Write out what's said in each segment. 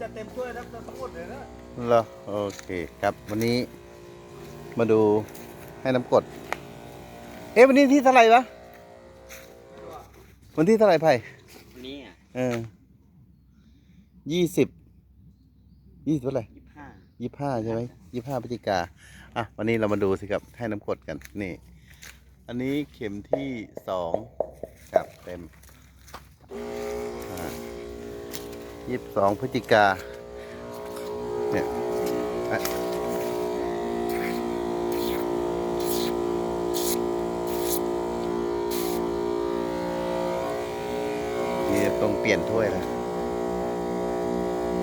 จะเต็มถ้วยแล้วทั้งหมดเลยนะเหรอโอเคครับวันนี้มาดูให้น้ำกรดเอ๊ะวันนี้ที่เท่าไหร่วะวันที่เท่าไหร่ไผ่วันนี้อะเออยี่สิบยี่สิบเท่าไหร่ยี่สิบห้ายี่ห้าใช่ไหมยี่ห้าพฤศจิกาอะวันนี้เรามาดูสิครับให้น้ำกรดกันนี่ อันนี้เข็มที่สองครับเต็ม ยี่สิบสองพฤศจิกาเนี่ยนี่ต้องเปลี่ยนถ้วยแล้ว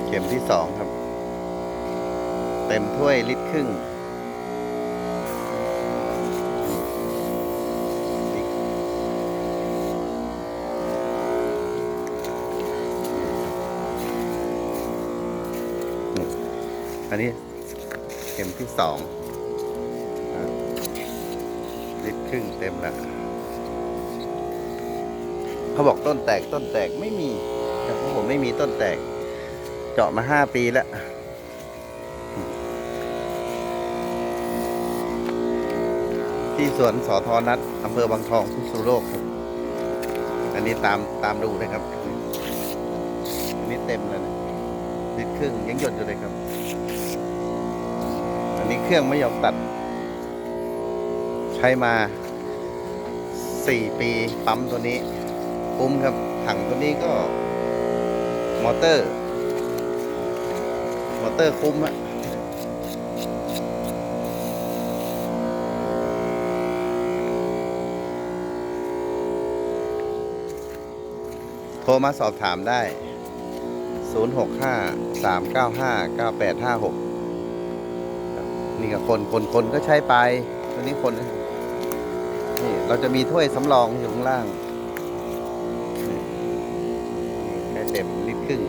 เข็มที่สองครับ เต็มถ้วยลิตรครึ่ง อันนี้เข็มที่สองลิตรครึ่งเต็มแล้วเขาบอกต้นแตกต้นแตกไม่มีแต่ของผมไม่มีต้นแตก เจาะมาห้าปีแล้วที่สวนสอทอนัดอำเภอบางทองพิษณุโลกครับ อันนี้ตามตามดูนะครับ อันนี้เต็มแล้วนะ ลิตรครึ่งยังหยดอยู่เลยครับ อันนี้เครื่องไม่ยอมตัด ใช้มาสี่ปีปั๊มตัวนี้คุ้มครับถังตัวนี้ก็ มอเตอร์ มอเตอร์คุ้มอะโทรมาสอบถามได้ 065 395 9856 นี่ก็คนคนคนก็ใช้ไป ตัวนี้คนนี่เราจะมีถ้วยสำรองอยู่ข้างล่างนี่แค่เต็มลิตรครึ่ง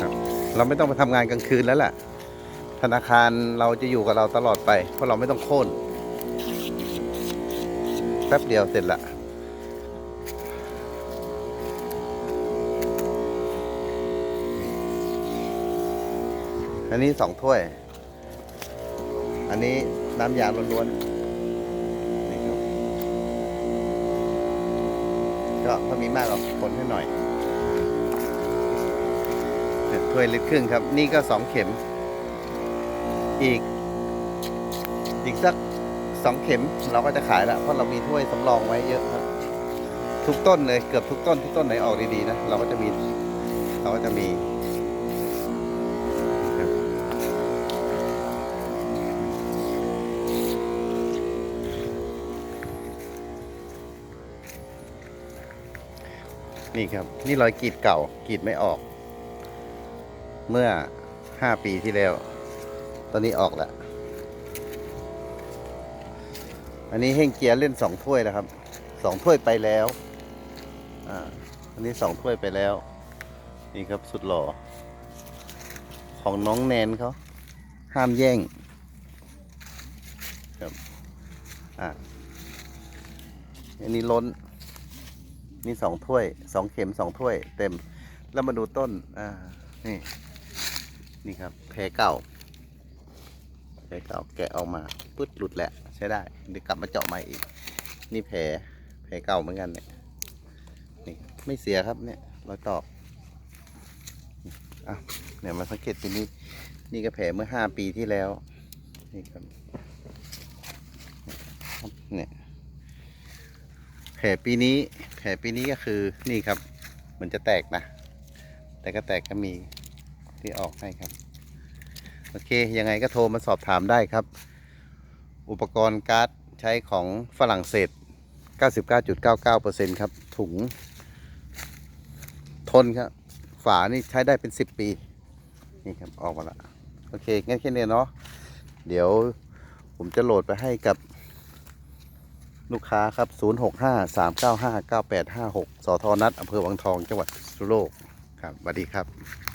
ครับเราไม่ต้องไปทำงานกลางคืนแล้วแหละธนาคารเราจะอยู่กับเราตลอดไป เพราะเราไม่ต้องโค่นแป๊บเดียวเสร็จละ อันนี้สองถ้วย อันนี้น้ำยาล้วนๆนี่ครับก็ถ้ามีมากก็คนให้หน่อยถ้วยลิตรครึ่งครับ นี่ก็สองเข็ม อีก อีกสักสองเข็มเราก็จะขายล้วเพราะเรามีถ้วยสำรองไว้เยอะครับ ทุกต้นเลยเกือบทุกต้นที่ต้นไหนออกดีๆนะเราก็จะมี เราก็จะมี นี่ครับ นี่รอยกรีดเก่ากรีดไม่ออก เมื่อห้าปีที่แล้ว ตอนนี้ออกแล้ว อันนี้เฮงเจียร์เล่นสองถ้วยแล้วครับสองถ้วยไปแล้ว อ่า อันนี้สองถ้วยไปแล้ว นี่ครับสุดหล่อ ของน้องแนนเขาห้ามแย่งครับ อ่าอันนี้ล้น นี่สองถ้วยสองเข็มสองถ้วย เต็ม แล้วมาดูต้น อ่า นี่ นี่ครับ แผลเก่า แผลเก่าแกะออกมาปึ๊ดหลุดแหละใช้ได้ เดี๋ยวกลับมาเจาะใหม่อีก นี่แผล แผลเก่าเหมือนกันเนี่ย นี่ไม่เสียครับเนี่ยรอยตอกอะเนี่ยมาสังเกตทีนี้ นี่ก็แผลเมื่อห้าปีที่แล้ว นี่ครับ เนี่ย แผลปีนี้ แผลปีนี้ก็คือนี่ครับ มันจะแตกนะ แต่ก็แตกก็มีที่ออกให้ครับ โอเค ยังไงก็โทรมาสอบถามได้ครับ อุปกรณ์การ์ดใช้ของฝรั่งเศส 99.99%ครับ ถุง ทนครับ ฝานี่ใช้ได้เป็น 10 ปี นี่ครับ ออกมาละ โอเค งั้นแค่นี้เนาะ เดี๋ยวผมจะโหลดไปให้กับ ลูกค้าครับ 0653959856สอทอนัดอำเภอวังทองจังหวัดสุโลกครับสวัสดีครับ